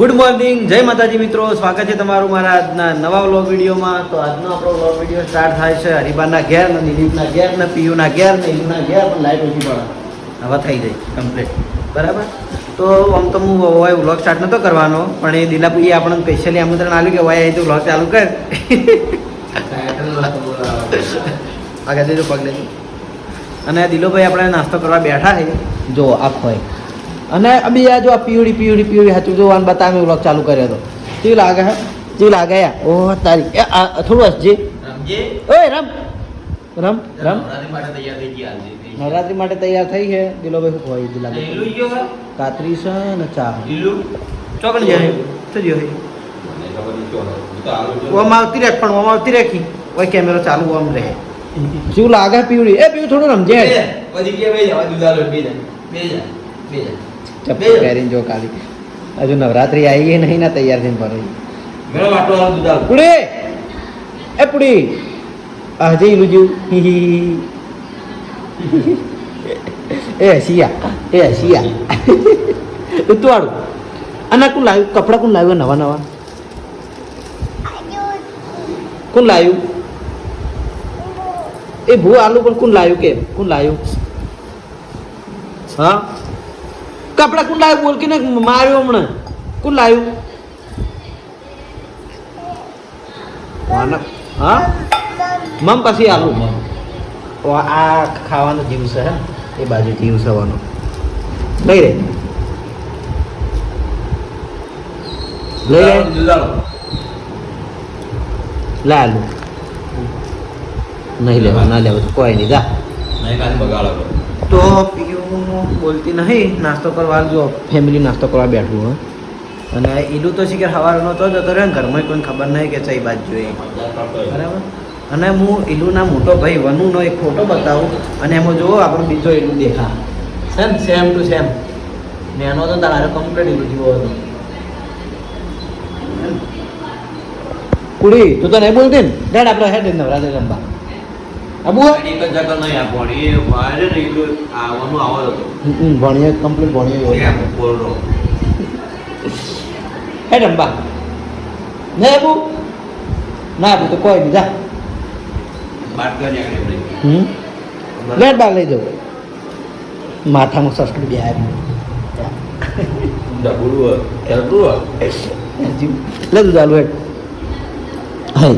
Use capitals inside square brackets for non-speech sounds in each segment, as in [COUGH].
Good morning જય માતાજી મિત્રો. સ્વાગત છે તમારું મારા આજના નવા વ્લોગ વિડીયોમાં. તો આજનો આપણો વ્લોગ વીડિયો સ્ટાર્ટ થાય છે હરિબાના ઘેર ને દિલીપના ઘેર ને પિયુના ઘેર ને ઇલુના ઘેર, પણ લાઈટ ઓછી પડે. હવે થઈ જાય કમ્પ્લીટ બરાબર? તો આમ તો હું હોય વ્લોગ સ્ટાર્ટ નતો કરવાનો, પણ એ દિલાપુએ આપણને સ્પેશિયલી આમંત્રણ આવ્યું કે હોય તો વ્લોગ ચાલુ કર. [LAUGHS] આગળ દેજો પગ લેજો. અને દિલોભાઈ આપણે નાસ્તો કરવા બેઠા છે. જો, આપ હોય. અને અબી આ જો આ પીવડી પીવડી પીવડી હતું જોવાનું બતાવે વ્લોગ ચાલુ કર્યો હતો. કેવું લાગે હે? કેવું લાગે યાર? ઓહ તારી. એ આ થોડું હસજે ઓય રમ. રમ રમ. નવરાત્રી માટે તૈયાર થઈ છે. દિલોભાઈ શું હોય દિલા કાતરી છે ને ચા. ચોકડ જાય જો ઓમ આવતી રાખ પણ ઓમ આવતી રાખી ઓય કેમેરો ચાલુ ઓમ રહે. શું લાગે પીવડી એ પીવું થોડું રમજે. ચપ્પલ પહેરીને જો ખાલી. હજુ નવરાત્રી આવી ગઈ નહીં ના તૈયાર થઈને ફરે. પુડે! એ પુડી! આ જઈ ઈલું જેવું. એ હસિયા એ હસિયા. ઉતવાળું અને કોણ લાવ્યું? કપડાં કોણ લાવ્યું નવા નવા? કોણ લાવ્યું? એ ભૂ આલુ પણ કોણ લાવ્યું કે? કોણ લાવ્યું? હા? કપડા કોણ લાવ્યું બોલ કે માર્યો હમણાં? કોણ લાવ્યું હા? મમ પછી આલુ. આ ખાવાનો જીવ છે હે? એ બાજુ જીવ સવાનો. લઈ રે લઈ રે લે આલુ. નહીં લેવા ના લેવા તો કોઈ નહીં. જા. તો પીયું બોલતી નહીં, નાસ્તો કરવા જો ફેમિલી નાસ્તો કરવા બેઠું હો અને ઈલું તો શીખર સવારનો તો જતો રહ્યો ઘરમાં કોઈ ખબર નહીં કે ચઈ બાજુ જોઈએ બરાબર? અને હું ઈલુના મોટો ભાઈ વનુનો એક ફોટો બતાવું અને એમાં જુઓ આપણો બીજો ઈલુ દેખા સેમ સેમ ટુ સેમ ને એનો તો તારે કમ્પ્લીટ ઈલુ જેવો હતો કુડી, તું તો નહીં બોલતી ને? ડેડ આપણે હેડ નવરાત્રી રમવા. આબુ હે? હમ, ભણીએ કમ્પ્લીટ ભણીએ હે રમવા નહીં આબુ ના આબુ તો કોઈ નહીં જા હમ લેટ બાર લઈ જાઉં માથામાં સસલું બે લે તું ચાલુ હેડ હાય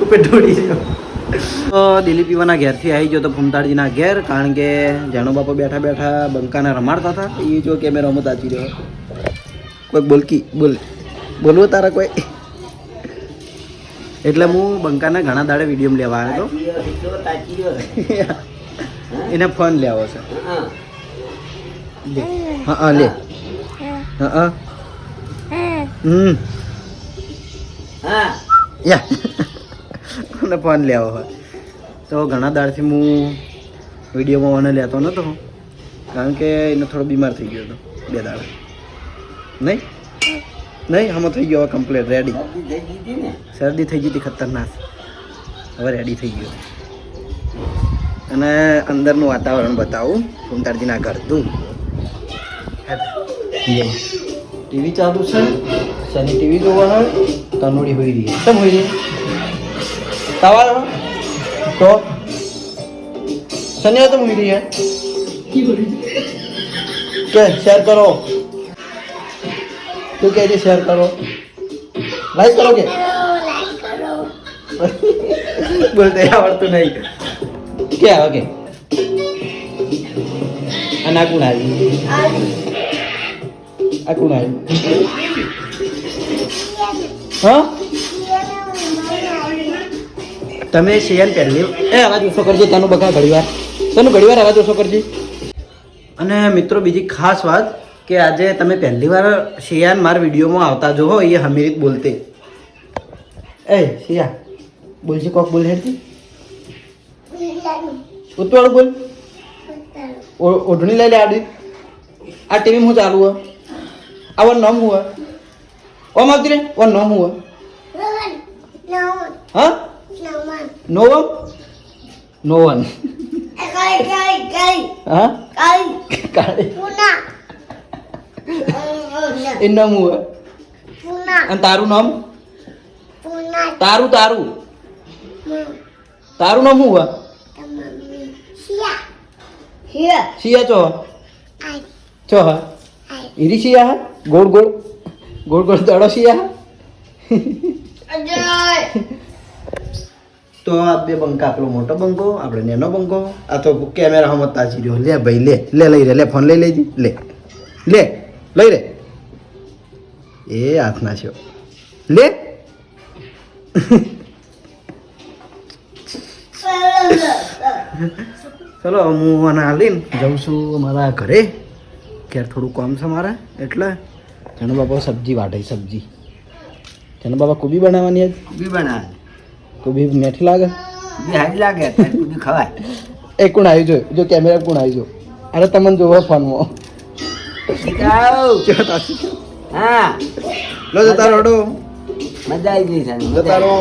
ઉપર દોડી ગયો તો દિલીપ યુવાના ઘેરથી આવી ગયો તો ભૂમતાળજીના ઘેર કારણ કે જાણો બાપા બેઠા બેઠા બંકાને રમાડતા હતા. એ જો કે મેં રમત આચી રહ્યો. કોઈ બોલકી બોલ. બોલવો તારા કોઈ? એટલે હું બંકાના ઘણા દાડે વીડિયો લેવા આવ્યો હતો. એને ફોન લેવો છે. હા હા લે. હા હા. હમ. યા. અને ફોન લેવો હોય. તો ઘણા દાળથી હું વિડીયોમાં મને લેતો નહોતો કારણ કે એને થોડો બીમાર થઈ ગયો હતો, બે દાળ નહીં? નહીં આમાં થઈ ગયો હવે કમ્પ્લેટ રેડી શરદી થઈ ગઈ હતી, ખતરનાક. હવે રેડી થઈ ગયો. અને અંદરનું વાતાવરણ બતાવું કુંતારજીના ઘરનું. ટીવી ચાલુ છે. શનિ ટીવી જોવા તનુડી હોઈ રહી છે. કેમ હોઈ રહી? સવાલ તો? શનિ તો રહી है કે શેર કરો? તું કે છે શેર કરો? લાઈક કરો કે? બોલતે આવડતું નહીં. કે આવે કે અને આ કોણ આવ્યું આ કોણ આવ્યું હા? તમે શિયાન પહેલી એ અવાજ ઓછો કરજો તનું બકા ઘડીવાર. તનું ઘડી વાર અવાજ ઓછો કરજે. અને મિત્રો બીજી ખાસ વાત કે આજે તમે પહેલી વાર શિયાન મારા વિડીયોમાં આવતા જો હો એ હમીરિત બોલતે. એ શિયા બોલશે કોક બોલ હેડતી ઉતવાળું બોલ. ઓ- ઓઢણી લઈ લે આડી. આ ટીવી હું ચાલુ હો? આ વન નામ હુआ ઓમ આવતી રે વન નમ હુआ હા? નો વન નો વન એ નામ અને તારું નામ તારું તારું તારું નામ શું હે મમ્મી શિયા ચો ચો હા ઈરી શિયા હા ગોળ ગોળ ગોળ ગોળ દડો શિયા તો આ બે બંકા આપણો મોટો બંકો આપણે નેનો બંકો આ તો કેમેરા હમ તાજી રહ્યો. લે ભાઈ, લે લે, લઈ રે, લે, ફોન લઈ લેજે. લે લે, લઈ રે. એ હાથના નાખ્યો લે. ચલો, હું આને હાલીને જાઉં છું મારા ઘરે. ક્યારે થોડું કામ છે મારે, એટલે જણો બાપા સબ્જી વાટે સબ્જી. જણો બાપા કોબી બનાવવાની આજ? બી બનાવે. કોબી મેઠી લાગે? બી હારી લાગે તારી બી ખવાય. એ કોણ આવી જો જો કેમેરા કોણ આવી જો અરે તમને જોવો ફોનમાં હા. લો જતા રોડો મજા આવી ગઈ જતા રહો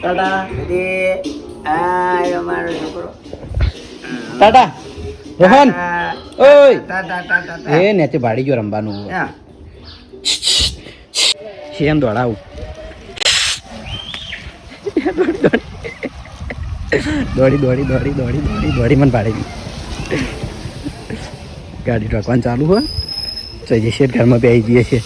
ટાટા એ આ અમારો છોકરો. ટાટા રોહન. ઓય. ટાટા, ટાટા. એ નેચે ભાડી ગયો રમવાનું. હા. એમ દોડાવું. દોડી દોડી દોડી દોડી દોડી દોડી, મને પાડી દી ગાડી ઠોકવાનું ચાલુ હોય તો જઈએ ઘરમાં બેસી જઈએ છીએ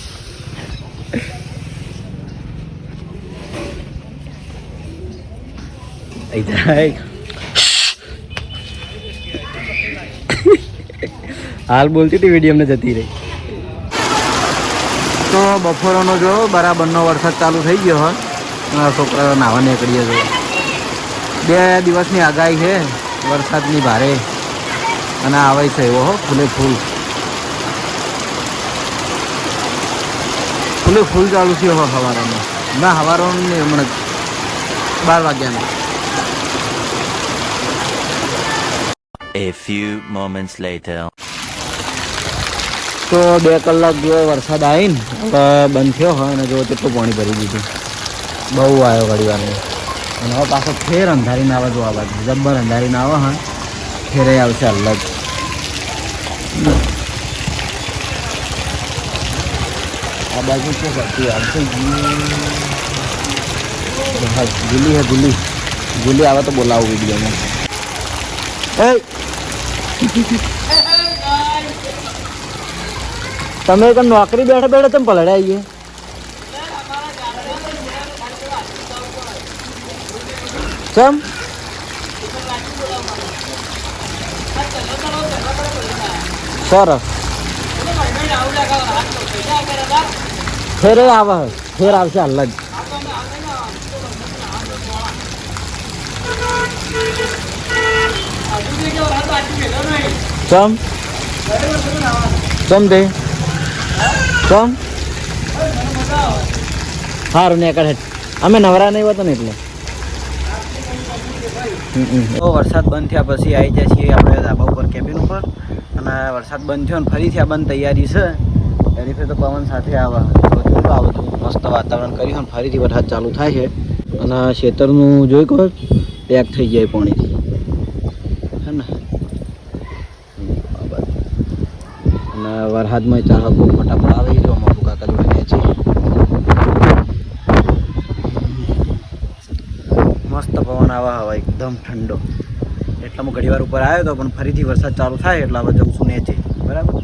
હાલ બોલતી હતી વીડિયો અમને જતી રહી. તો બપોરનો જો બરાબરનો વરસાદ ચાલુ થઈ ગયો હોય છોકરા નાહવા નીકળીએ છીએ બે દિવસની આગાહી છે વરસાદની ભારે. અને આવે છે એવો હો ફૂલે ફૂલ. ફૂલે ફૂલ ચાલુ છે હો સવારનો ના સવારનો નહીં હમણાં બાર વાગ્યાનો. A few moments later. તો બે કલાક જેવો વરસાદ આવીને હવે બંધ થયો હોય અને જો કેટલું પાણી ભરી દીધું. બહુ આવ્યો ઘડી વારનો અને હવે પાછો ફેર અંધારીને આવે જોવા બાજુ. જબ્બર અંધારીને આવે, હા. ફેરે આવશે અલગ. આ બાજુ શું કરતી આવશે હા, ગુલી હે, ગુલી. ગુલી આવે તો બોલાવું વિડીયોમાં. તમે નોકરી બેઠા બેઠા તમે પલળ્યા ચમ સરસ ફેર આવે. ફેર આવશે હાલ જ ચમ ચમ દે ચમ સારું ને અમે નવરા નહીં હોતો ને એટલે તો વરસાદ બંધ થયા પછી આવી જાય છીએ આપણે ધાબા ઉપર કેબિન ઉપર. અને વરસાદ બંધ થયો ને ફરીથી આ બંધ તૈયારી છે. એની ફેર તો પવન સાથે આવા. જોયું બધું મસ્ત વાતાવરણ કર્યું અને ફરીથી વરસાદ ચાલુ થાય છે. અને ખેતરનું જોઈ કહો પેક થઈ જાય પાણીથી. હે ને. અને વરસાદમાં ચાલો બહુ ફટાફટ આવે જો અમારું કાકા જોડે છે મસ્ત પવન આવા હવા એકદમ ઠંડો. એટલે હું ઘડીવાર ઉપર આવ્યો હતો પણ ફરીથી વરસાદ ચાલુ થાય એટલે હવે જઉં છું નેચે. બરાબર?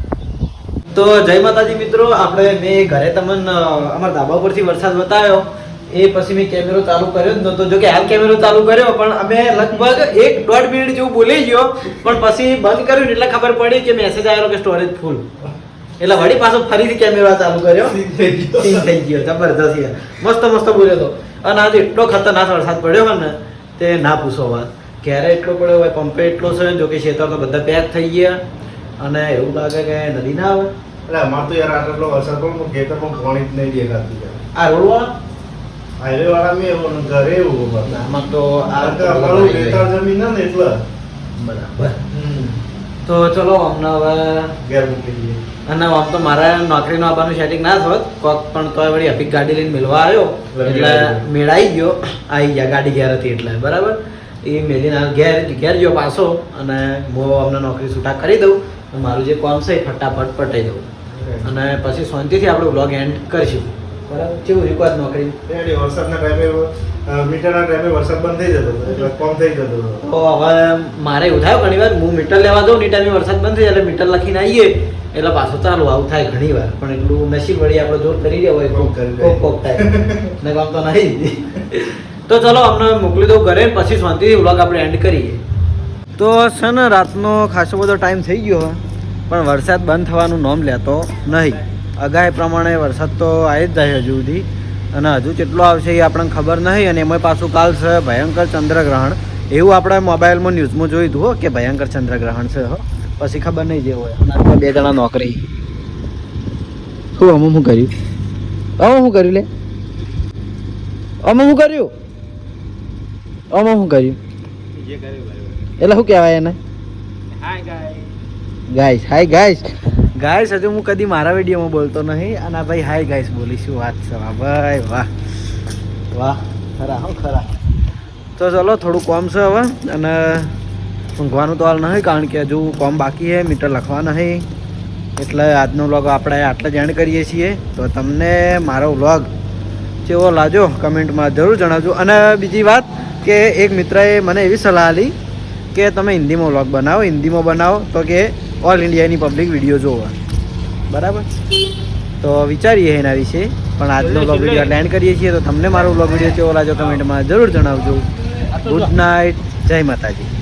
તો જય માતાજી મિત્રો આપણે મેં ઘરે તમને અમારા ધાબા પરથી વરસાદ બતાવ્યો. એ પછી મેં કેમેરો ચાલુ કર્યો જ નહોતો. જો કે હાલ કેમેરો ચાલુ કર્યો પણ અમે લગભગ એક દોઢ મિનિટ જેવું બોલી ગયો. પણ પછી બંધ કર્યું એટલે ખબર પડી કે મેસેજ આવેલો કે સ્ટોરેજ ફૂલ એટલે વળી પાછો ફરીથી કેમેરો ચાલુ કર્યો. થઈ ગયો. જબરદસ્ત મસ્ત મસ્ત બોલ્યો તો. અને આજે એટલો ખતરનાક વરસાદ પડ્યો હોય ને તે ના પૂછો વાત. ક્યારે એટલો પડ્યો હોય પંપે એટલો છે જો કે ખેતર તો બધા પેક થઈ ગયા. અને એવું લાગે કે નદી ના આવે. એટલે અમાર તો યાર આટલો વરસાદ પણ ખેતરમાં પાણી જ નહીં દેખાતી આ રોડ હાઈવે વાળા મેં એવું ઘરે એવું. આમાં તો આ જમીન ના ને એટલે. બરાબર. તો ચલો અમને હવે ઘેર મૂકી દઈએ. અને આમ તો મારા નોકરીનું આવવાનું સેટિંગ ના થોત કોક પણ તોય વળી અભિક ગાડી લઈને મિલવા આવ્યો. એટલે મેળાઈ ગયો. આવી ગયા ગાડી ઘેર હતી એટલે બરાબર? એ મેલીને ઘેર ઘેર ગયો પાછો અને હું અમને નોકરી છૂટા કરી દઉં. મારું જે કોમ છે એ ફટાફટ પટાઈ દઉં. અને પછી શાંતિથી આપણે વ્લોગ એન્ડ કરીશું. બરાબર. કેવું આજ નોકરી એટલે વરસાદના ટાઈમે મીટરના ટાઈમે વરસાદ બંધ થઈ જતો એટલે કોમ થઈ જતો તો હવે મારે એવું થાય ઘણી વાર હું મીટર લેવા દઉં ને ટાઈમે વરસાદ બંધ થઈ જાય એટલે મીટર લખીને આવીએ. એટલે પાછું ચાલુ આવું થાય ઘણી વાર. પણ એટલું નસીબ વળી આપણે જોર કરી રહ્યા હોય કોક કોક કરી કોક કોક થાય. ને કામ તો નહીં. તો ચલો અમને મોકલી દઉં ઘરે પછી શાંતિથી વ્લોગ આપણે એન્ડ કરીએ. તો છે ને રાતનો ખાસો બધો ટાઈમ થઈ ગયો પણ વરસાદ બંધ થવાનું નોમ લેતો નહીં. અગાય પ્રમાણે વરસાદ તો આવી જ જાય હજુ સુધી. અને હજુ કેટલો આવશે એ આપણને ખબર નહીં અને એમાં પાછું કાલ છે ભયંકર ચંદ્રગ્રહણ. એવું આપણે મોબાઈલમાં ન્યૂઝમાં જોયું હતું હો કે ભયંકર ચંદ્રગ્રહણ છે હો. પછી ખબર નહીં જે હોય. બે જણા નોકરી. શું અમે શું કર્યું? અમે શું કર્યું લે? અમે શું કર્યું? અમે શું કર્યું? એટલે શું કહેવાય એને? Hi guys hi guys guys હજુ હું કદી મારા વિડીયોમાં બોલતો નહીં. અને ભાઈ હાય ગાઈસ બોલીશું વાત છે ભાઈ, વાહ. વાહ. ખરા હો, ખરા. તો ચલો, થોડું કોમ છે હવે. અને ઊંઘવાનું તો હાલ નહીં, કારણ કે હજુ કોમ બાકી છે મીટર લખવા નહીં. એટલે આજનો વ્લોગ આપણે આટલા જ એન્ડ કરીએ છીએ. તો તમને મારો વ્લોગ કેવો લાજો કમેન્ટમાં જરૂર જણાવજો. અને બીજી વાત કે એક મિત્રએ મને એવી સલાહ આપી કે તમે હિન્દીમાં વ્લોગ બનાવો, હિન્દીમાં બનાવો. તો કે ઓલ ઇન્ડિયાની પબ્લિક વીડિયો જોવા. બરાબર? તો વિચારીએ એના વિશે. પણ આજનો બ્લોગ વીડિયો લેન્ડ કરીએ છીએ તો તમને મારો બ્લોગ વીડિયો કેવો લાગ્યો કમેન્ટમાં જરૂર જણાવજો. ગુડ નાઇટ જય માતાજી.